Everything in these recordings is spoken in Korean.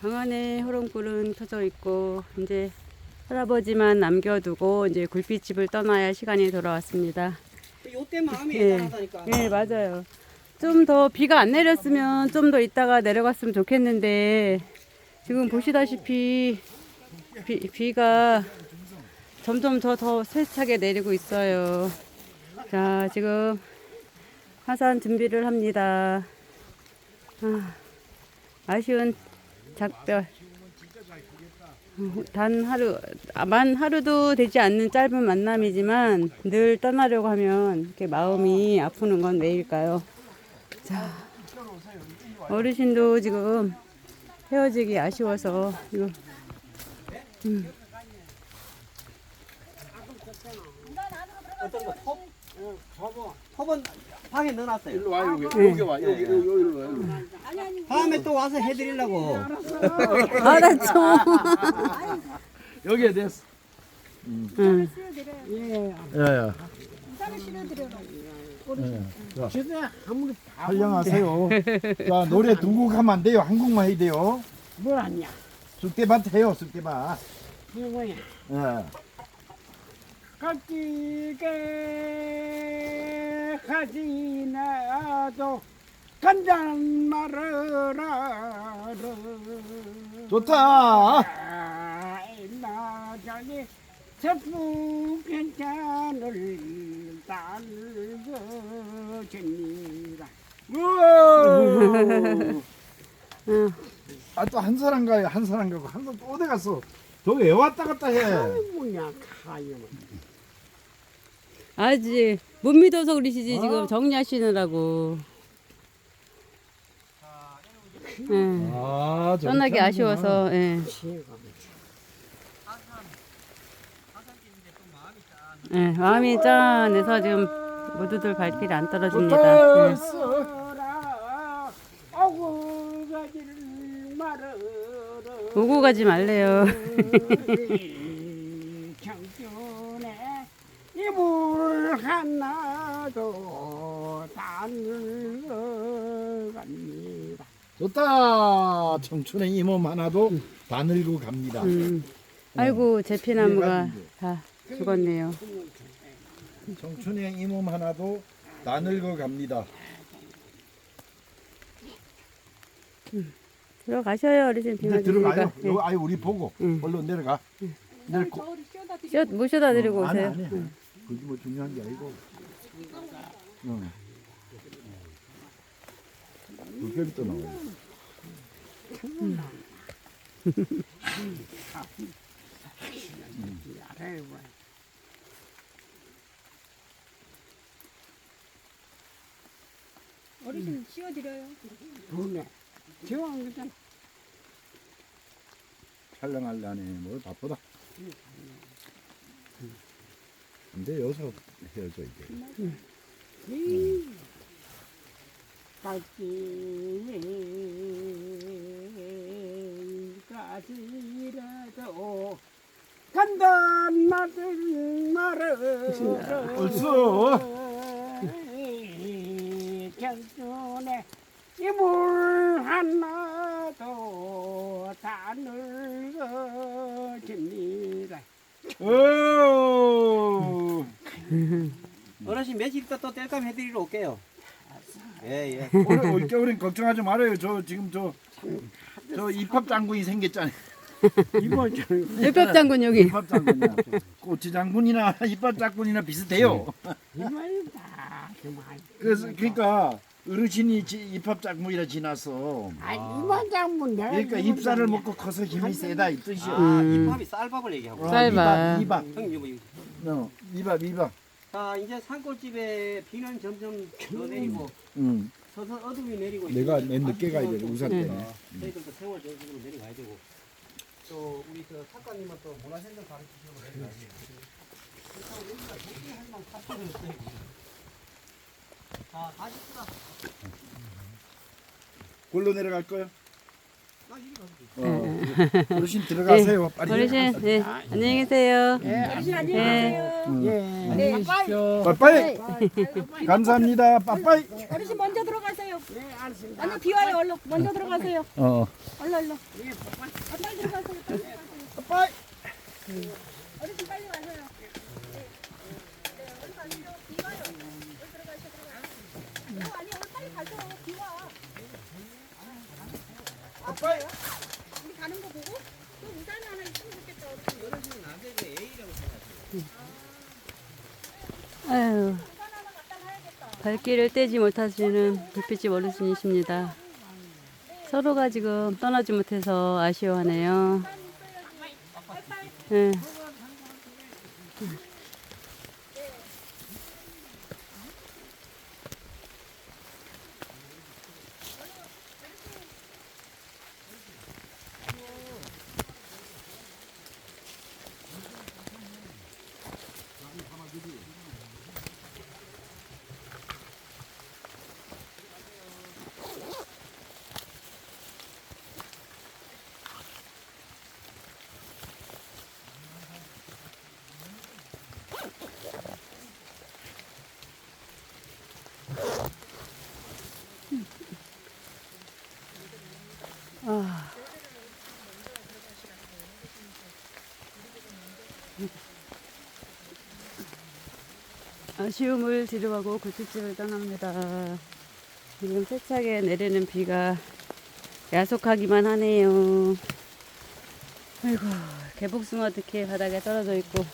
방 안에 호롱불은 켜져 있고 이제 할아버지만 남겨두고 이제 굴빛집을 떠나야 시간이 돌아왔습니다. 요때 마음이 예. 애잔하다니까. 예, 맞아요. 좀 더 비가 안 내렸으면 좀 더 있다가 내려갔으면 좋겠는데 지금 보시다시피 비, 비가 점점 더, 더 세차게 내리고 있어요. 자, 지금 화산 준비를 합니다. 아, 아쉬운 작별. 어, 단 하루, 아, 만 하루도 되지 않는 짧은 만남이지만 늘 떠나려고 하면 이렇게 마음이 아프는 건 왜일까요? 자, 어르신도 지금 헤어지기 아쉬워서 이거 음, 톱은 방에 넣어놨어요. 일로 와 여기. 네. 여기 와 여기 여기 여기 일로 와 일로 와. 다음에 또 와서 해드리려고. 알았죠. 여기에 됐어. 응. 아무리 활용하세요. 자 노래 두 곡 하면 안 돼요. 한 곡만 해야 돼요. 뭘 하냐? 쑥대밭 해요 쑥대밭 이거야? 예. 가지나도 간단 말을 알아 좋다. 나 저기 세풍 괜찮을 달거집니다. 응. 아또 한 사람 가요? 한 사람 가고 한 사람 또 어디 갔어? 저기 왜 왔다 갔다 해? 뭐냐 가요 아직 못 믿어서 그러시지 지금 정리하시느라고. 예. 아, 저기 떠나기. 아쉬워서 예. 예, 마음이 짠해서 지금 모두들 발길이 안 떨어집니다. 예. 좋다 오고 가지를 말아라 오고 가지 말래요. 청춘에 이불 하나도 다 늙어갑니다 좋다 청춘의 이 몸 하나도 다 늙고 갑니다 음. 아이고 제 피나무가 다 죽었네요. 청춘의 이 몸 하나도 다 늙어 갑니다 들어가셔요 어르신 이제 비만 들어가요. 요 아이 우리 보고 응. 얼른 내려가 내려고 예. 쇼 모셔다 드리고 아니 오세요. 아니 그게 뭐 중요한 게 아니고. 응. 물결이 또 나오네 어르신 씌워드려요. 보네. 지원 그잖아. 촬영하려네. 뭘 바쁘다 근데 여기서 헤어져야 돼 까지라도 간단 말을 말을. 벌써? 견눈에 이불 하나도 다 늙어집니다. 오 어르신 며칠 있다 또 뗄감 해드리러 올게요. 예 예. 올해 올겨울엔 걱정하지 말아요 저 지금 저 저 입합 장군이 생겼잖아요 이거 저 일법 장군 여기. 입합 장군이나 꼬치 장군이나 입합 장군이나 비슷해요 이말다 그만 그래서 그러니까 어르신이 지- 입합 장군이라 지나서 아 이만 장문 내가 그러니까 이만 장군. 먹고 커서 힘이 세다 이 뜻이야 아, 음. 입합이 쌀밥을 얘기하고. 어, 쌀밥. 입합 형님 이거 이거. 어, 입합 입합 자 이제 산골집에 비는 점점 더 내리고 응. 서서 어둠이 내리고 내가 있습니다. 맨 늦게 가야 돼 우산 네. 때문에 저희들도 세월 저식으로 내려가야 되고 또 우리 저 작가님은 또 문화생활 가르치시고 내려가야 돼요. 자, 가십시다. 골로 내려갈 거야 아, 어, 어르신 들어가세요. 빨리. 어르신, 네, 안녕히 계세요. 어르신 안녕히 네. 계세요. 예. 네. 빠빠이. 감사합니다. 빠빠이. 어르신 먼저 들어가세요. 네, 알았습니다. 언니 비 와요 얼른. 먼저 들어가세요. 어. 얼른 얼른. 아, 빨리 들어가세요. 빨리 들어가세요. 빠빠이. 어르신 빨리 가세요. 네. 네, 얼른 가시죠. 비 와요. 얼른 들어가셔 들어가. 어, 아니 얼른 빨리 가세요. 비 와. 빠빠이. 우리 가는 거 보고 또 우산 하나 있으면 좋겠다. 어르신. 아유, 우산 하나 갖다 놔야겠다. 발길을 떼지 못하시는 불빛집 어르신이십니다. 서로가 지금 떠나지 못해서 아쉬워하네요. 네. 아쉬움을 뒤로하고 굴집집을 떠납니다. 지금 세차게 내리는 비가 야속하기만 하네요. 아이고, 개복숭아 특히 바닥에 떨어져 있고.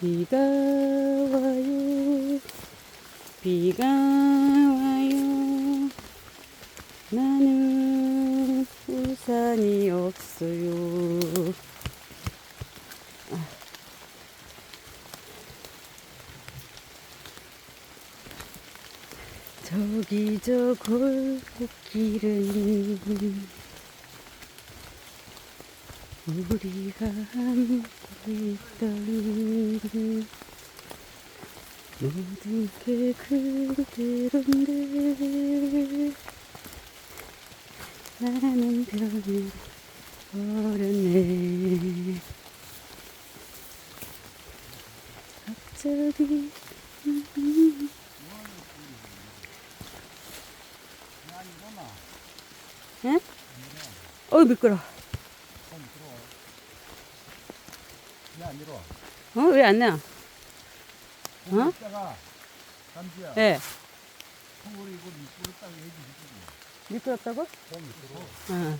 비가 와요. 비가 와요. 나는 우산이 없어요. 저기 저 골목길은 우리가 함께 있던 모든 게 그대로인데 나는 변해 버렸네. 갑자기 응? 어이 미끄러. 어왜안 나? 어? 예. 미끄럽다고? 좀 미끄러. 어.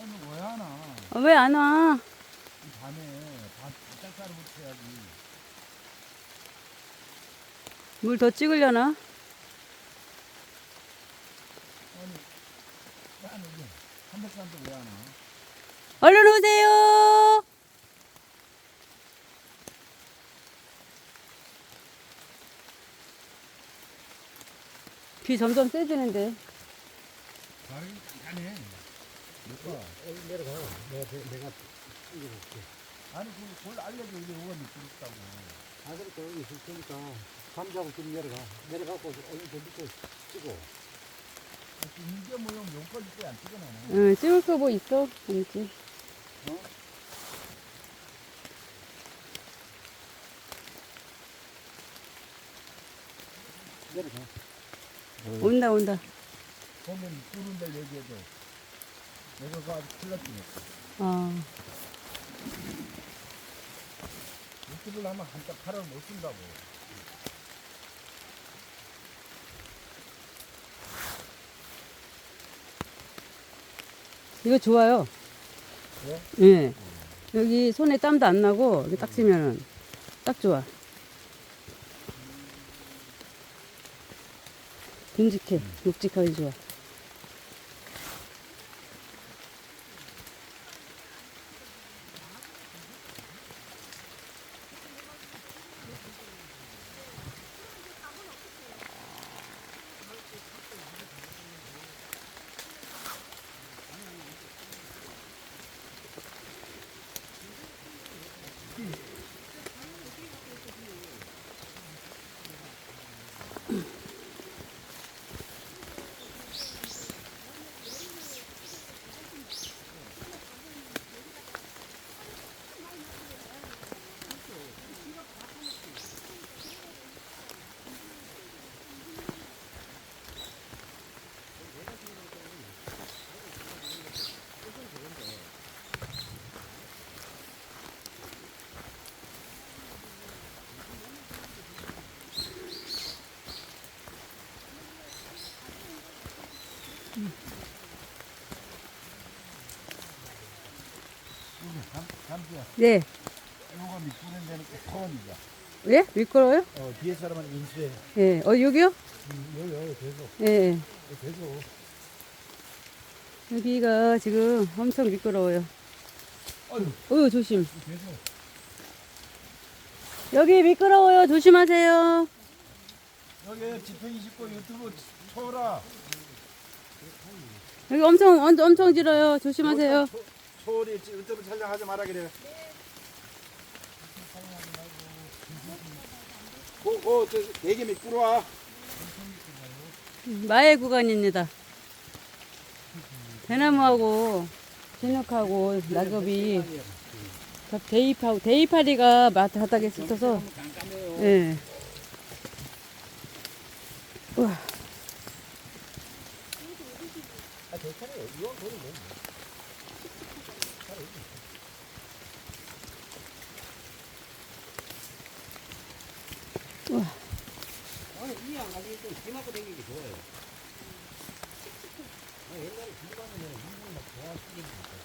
아니 왜 하나? 어, 왜안 와? 이 밤에 밤 짝짝을 붙여야지. 물 더 찍으려나? 하나? 얼른 오세요. 비 점점 세지는데. 아니. 내가 내려가. 내가 내가 아니 그걸 알려줘 이게 뭐가 미끄럽다고. 아 그러니까 여기 있을 테니까 감자고 좀 내려가. 내려가고 얼른 저 밑에 찍어. 이게 모형 용까지 때안 찍어놔. 응, 찍을 거 뭐 있어? 아니지. 내려가. 온다, 온다. 보면 뚫은 데 얘기해도 내가 그 아주 났지. 어. 유튜브를 하면 한자 팔을 못 쓴다고. 이거 좋아요. 예? 예. 여기 손에 땀도 안 나고, 이렇게 딱 치면은 딱 좋아. 듬직해. 묵직하게 좋아. 네. 요거 밑부는 데는 소원이다. 예? 미끄러워요? 어, 뒤에 사람은 인수해. 예. 어, 여기요? 여기 여기 계속 예. 계속. 여기가 지금 엄청 미끄러워요. 어휴. 어유 조심. 계속. 여기 미끄러워요. 조심하세요. 여기 지팡이 짚고 유튜브 쳐라. 여기 엄청 엄- 엄청 길어요. 조심하세요. 소리 유튜브 촬영하지 마라 그래. 고고 저 대게 미꾸러 와. 마의 구간입니다. 대나무하고 진흙하고 낙엽이 다 대입하고 대입파리가 마트 바닥에 붙어서 예. 우와. 아 니 이안 가지고 좀 기막고 다니기 좋아요. 아, 옛날에 비 가면은 인생이 막 좋아하시겠는데.